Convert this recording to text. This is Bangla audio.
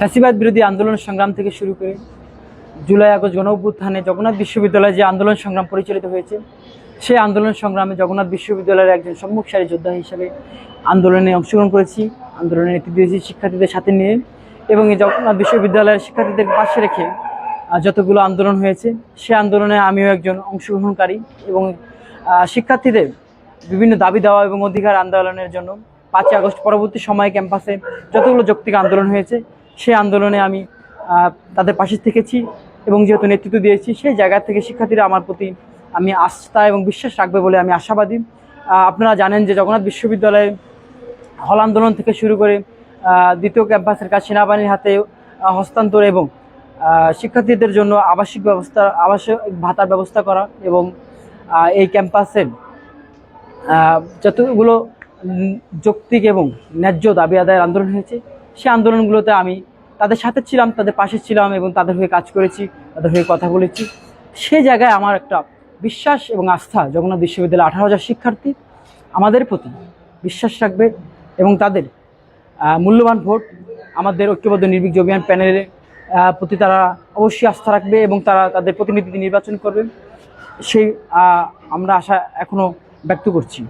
ফ্যাসিবাদ বিরোধী আন্দোলন সংগ্রাম থেকে শুরু করে জুলাই আগস্ট গণ অভ্যুত্থানে জগন্নাথ বিশ্ববিদ্যালয়ে যে আন্দোলন সংগ্রাম পরিচালিত হয়েছে, সেই আন্দোলন সংগ্রামে জগন্নাথ বিশ্ববিদ্যালয়ের একজন সম্মুখ সারি যোদ্ধা হিসেবে আন্দোলনে অংশগ্রহণ করেছি আন্দোলনে নেতৃত্ব দিয়েছি শিক্ষার্থীদের সাথে নিয়ে এবং এই জগন্নাথ বিশ্ববিদ্যালয়ের শিক্ষার্থীদের পাশে রেখে যতগুলো আন্দোলন হয়েছে, সে আন্দোলনে আমিও একজন অংশগ্রহণকারী এবং শিক্ষার্থীদের বিভিন্ন দাবি দেওয়া এবং অধিকার আন্দোলনের জন্য পাঁচই আগস্ট পরবর্তী সময়ে ক্যাম্পাসে যতগুলো যৌক্তিক আন্দোলন হয়েছে সেই আন্দোলনে আমি তাদের পাশে থেকেছি এবং যেহেতু নেতৃত্ব দিয়েছি, সেই জায়গা থেকে শিক্ষার্থীরা আমার প্রতি আমি আস্থা এবং বিশ্বাস রাখবে বলে আমি আশাবাদী। আপনারা জানেন যে জগন্নাথ বিশ্ববিদ্যালয়ে হল আন্দোলন থেকে শুরু করে দ্বিতীয় ক্যাম্পাসের কাজ সেনাবাহিনীর হাতে হস্তান্তর এবং শিক্ষার্থীদের জন্য আবাসিক ব্যবস্থা, আবাসিক ভাতার ব্যবস্থা করা এবং এই ক্যাম্পাসের যতগুলো যৌক্তিক এবং ন্যায্য দাবি আদায়ের আন্দোলন হয়েছে সেই আন্দোলনগুলোতে আমি তাদের সাথে ছিলাম, তাদের পাশে ছিলাম এবং তাদের হয়ে কাজ করেছি, তাদের হয়ে কথা বলেছি। সে জায়গায় আমার একটা বিশ্বাস এবং আস্থা, জগন্নাথ বিশ্ববিদ্যালয়ে আঠারো হাজার শিক্ষার্থী, আমাদের প্রতি বিশ্বাস রাখবে এবং তাদের মূল্যবান ভোট, আমাদের ঐক্যবদ্ধ নির্বিঘ্ন অভিযান প্যানেলের প্রতি তারা অবশ্যই আস্থা রাখবে এবং তারা তাদের প্রতিনিধি নির্বাচন করবে। সেই আমরা আশা এখনও ব্যক্ত করছি।